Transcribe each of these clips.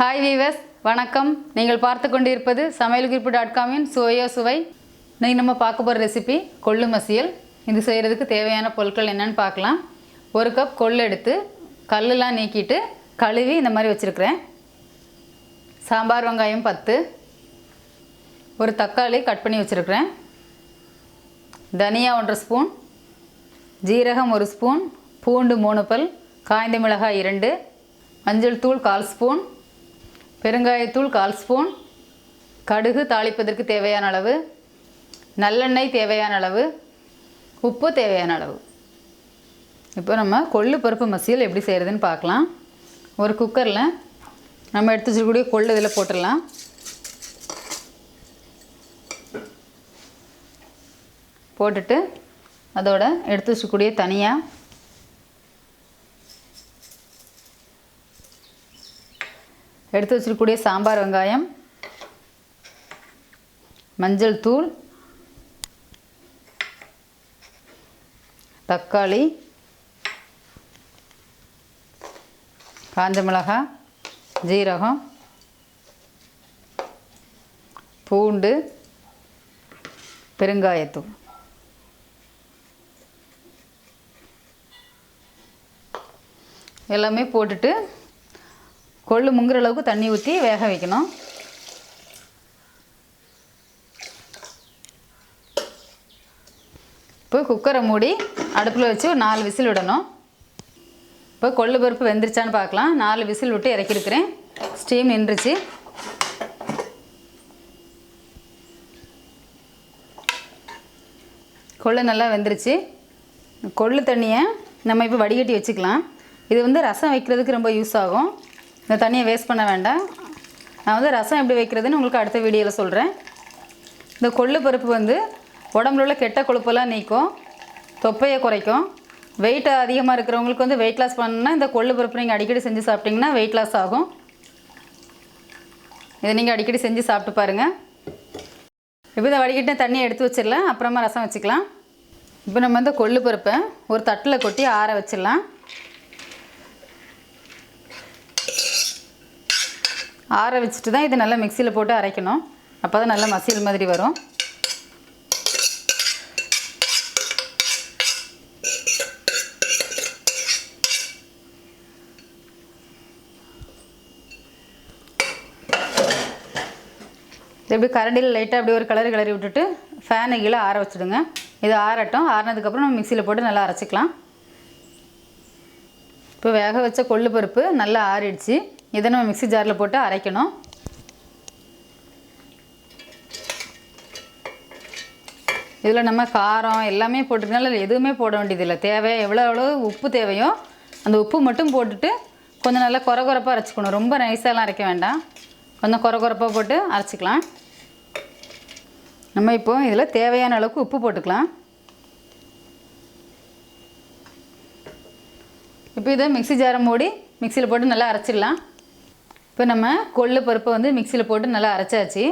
Hi viewers வணக்கம். நீங்கள் பார்த்து கொண்டிருப்பது சமையல் குறிப்பு டாட் காமின் சுவையோ சுவை. இன்றைக்கி நம்ம பார்க்க போகிற ரெசிபி கொள்ளு மசியல். இது செய்கிறதுக்கு தேவையான பொருட்கள் என்னன்னு பார்க்கலாம். ஒரு கப் கொள்ளு எடுத்து கல்லுலாம் நீக்கிட்டு கழுவி இந்த மாதிரி வச்சுருக்கிறேன். சாம்பார் வெங்காயம் பத்து. ஒரு தக்காளி கட் பண்ணி வச்சுருக்கிறேன். தனியா ஒன்றரை ஸ்பூன் ஜீரகம் ஒரு ஸ்பூன் பூண்டு மூணு பல். காய்ந்த மிளகாய் இரண்டு. மஞ்சள் தூள் கால் ஸ்பூன் பெருங்காயத்தூள் கால் ஸ்பூன். கடுகு தாளிப்பதற்கு தேவையான அளவு. நல்லெண்ணெய் தேவையான அளவு. உப்பு தேவையான அளவு. இப்போ நம்ம கொள்ளு பருப்பு மசியல் எப்படி செய்கிறதுன்னு பார்க்கலாம். ஒரு குக்கரில் நம்ம எடுத்து வச்சுருக்கக்கூடிய கொள்ளு இதில் போட்டுடலாம். போட்டுட்டு அதோட எடுத்து வச்சுக்கூடிய தனியாக எடுத்து வச்சிருக்கக்கூடிய சாம்பார் வெங்காயம் மஞ்சள் தூள் தக்காளி காஞ்ச மிளகாய் ஜீரகம் பூண்டு பெருங்காயத்தூள். எல்லாமே போட்டுட்டு கொள்ளு முங்குற அளவுக்கு தண்ணி ஊற்றி வேக வைக்கணும். இப்போ குக்கரை மூடி அடுப்பில் வச்சு ஒரு நாலு விசில் விடணும். இப்போ கொள்ளு பருப்பு வெந்துருச்சான்னு பார்க்கலாம். நாலு விசில் விட்டு இறக்கிருக்கிறேன் ஸ்டீம் நின்றுச்சு. கொள்ளு நல்லா வெந்துருச்சு. கொள்ளு தண்ணியை நம்ம இப்போ வடிகட்டி வச்சுக்கலாம். இது வந்து ரசம் வைக்கிறதுக்கு ரொம்ப யூஸ் ஆகும். இந்த தண்ணியை வேஸ்ட் பண்ண வேண்டாம். நான் வந்து ரசம் எப்படி வைக்கிறதுன்னு உங்களுக்கு அடுத்த வீடியோவில் சொல்கிறேன் இந்த கொள்ளு பருப்பு வந்து உடம்புல உள்ள கெட்ட கொழுப்பெல்லாம் நீக்கும் தொப்பையை குறைக்கும். வெயிட் அதிகமாக இருக்கிறவங்களுக்கு வந்து வெயிட் லாஸ் பண்ணால் இந்த கொள்ளு பருப்பு நீங்கள் அடிக்கடி செஞ்சு சாப்பிட்டிங்கன்னா வெயிட் லாஸ் ஆகும். இதை நீங்கள் அடிக்கடி செஞ்சு சாப்பிட்டு பாருங்கள் இப்போ இதை வடிகட்டின தண்ணியை எடுத்து வச்சிடலாம். அப்புறமா ரசம் வச்சுக்கலாம். இப்போ நம்ம இந்த கொள்ளு பருப்பை ஒரு தட்டில் கொட்டி ஆற வச்சிடலாம். ஆற வச்சுட்டு தான் இதை நல்லா மிக்சியில் போட்டு அரைக்கணும். அப்போ தான் நல்லா மசியல் மாதிரி வரும். இது எப்படி கரண்டியில் லைட்டாக அப்படி ஒரு கலர் கிளறி விட்டுட்டு ஃபேனை கீழே ஆற வச்சுடுங்க. இது ஆறட்டும். ஆறினதுக்கப்புறம் நம்ம மிக்சியில் போட்டு நல்லா அரைச்சிக்கலாம். இப்போ வேக வச்ச கொள்ளு பருப்பு நல்லா ஆறிடுச்சு. இதை நம்ம மிக்ஸி ஜாரில் போட்டு அரைக்கணும். இதில் நம்ம காரம் எல்லாமே போட்டிருக்கனால எதுவுமே போட வேண்டியதில்லை. தேவை எவ்வளோ எவ்வளோ உப்பு தேவையோ அந்த உப்பு மட்டும் போட்டுட்டு கொஞ்சம் நல்லா குறை குறைப்பாக அரைச்சிக்கணும். ரொம்ப நைஸாலாம் அரைக்க வேண்டாம். கொஞ்சம் குறை குறைப்பாக போட்டு அரைச்சிக்கலாம். நம்ம இப்போ இதில் தேவையான அளவுக்கு உப்பு போட்டுக்கலாம். இப்போ இதை மிக்ஸி ஜாரை மூடி மிக்சியில் போட்டு நல்லா அரைச்சிடலாம். இப்போ நம்ம கொள்ளு பருப்பை வந்து மிக்சியில் போட்டு நல்லா அரைச்சாச்சு.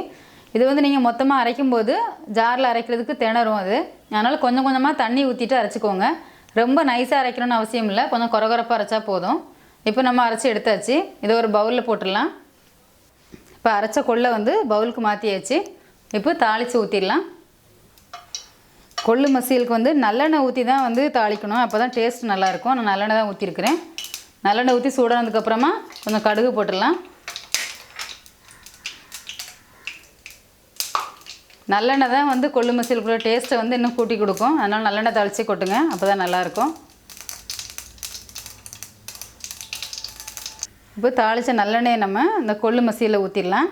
இது வந்து நீங்கள் மொத்தமாக அரைக்கும்போது ஜாரில் அரைக்கிறதுக்கு திணறும் அது. அதனால் கொஞ்சம் கொஞ்சமாக தண்ணி ஊற்றிட்டு அரைச்சிக்கோங்க. ரொம்ப நைஸாக அரைக்கணும்னு அவசியம் இல்லை. கொஞ்சம் குறகுறப்பாக அரைச்சா போதும். இப்போ நம்ம அரைச்சி எடுத்தாச்சு. இதை ஒரு பவுலில் போட்டுடலாம். இப்போ அரைச்ச கொள்ளை வந்து பவுலுக்கு மாற்றியாச்சு இப்போ தாளித்து ஊற்றிடலாம் கொள்ளு மசியலுக்கு வந்து நல்லெண்ணெய் ஊற்றி தான் வந்து தாளிக்கணும். அப்போ தான் டேஸ்ட் நல்லாயிருக்கும் நான் நல்லெண்ணெய் தான் ஊற்றிருக்கிறேன் நல்லெண்ணெய் ஊற்றி சூடானதுக்கப்புறமா கொஞ்சம் கடுகு போட்டுடலாம். நல்லெண்ணெய் தான் வந்து கொள்ளு மசியலுக்குள்ள டேஸ்ட்டை வந்து இன்னும் கூட்டி கொடுக்கும். அதனால் நல்லெண்ணெய் தாளித்து கொட்டுங்க. அப்போ தான் நல்லாயிருக்கும். இப்போ தாளித்த நல்லெண்ணெயை நம்ம இந்த கொள்ளு மசியில் ஊற்றிடலாம்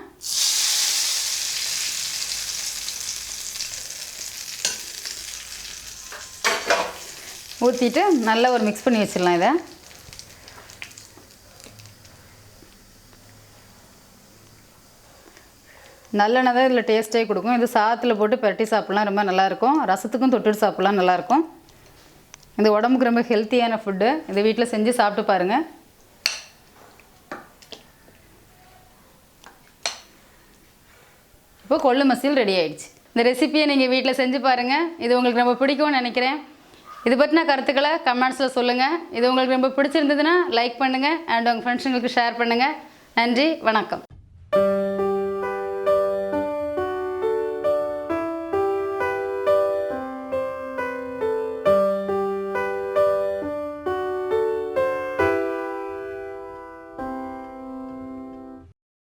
ஊற்றிட்டு நல்லா ஒரு மிக்ஸ் பண்ணி வச்சிடலாம் இதை. நல்லெண்ணெய் தான் இதில் டேஸ்ட்டே கொடுக்கும். இது சாதத்தில் போட்டு பரட்டி சாப்பிட்லாம். ரொம்ப நல்லாயிருக்கும். ரசத்துக்கும் தொட்டுட்டு சாப்பிட்லாம். நல்லாயிருக்கும். இது உடம்புக்கு ரொம்ப ஹெல்த்தியான ஃபுட்டு இது வீட்டில் செஞ்சு சாப்பிட்டு பாருங்கள் இப்போ கொள்ளு மசியல் ரெடி ஆயிடுச்சு. இந்த ரெசிபியை நீங்கள் வீட்டில் செஞ்சு பாருங்கள் இது உங்களுக்கு ரொம்ப பிடிக்கும்னு நினைக்கிறேன். இது பற்றின கருத்துக்களை கமெண்ட்ஸில் சொல்லுங்கள் இது உங்களுக்கு ரொம்ப பிடிச்சிருந்ததுன்னா லைக் பண்ணுங்கள் அண்ட் உங்கள் ஃப்ரெண்ட்ஸுங்களுக்கு ஷேர் பண்ணுங்கள் நன்றி. வணக்கம்.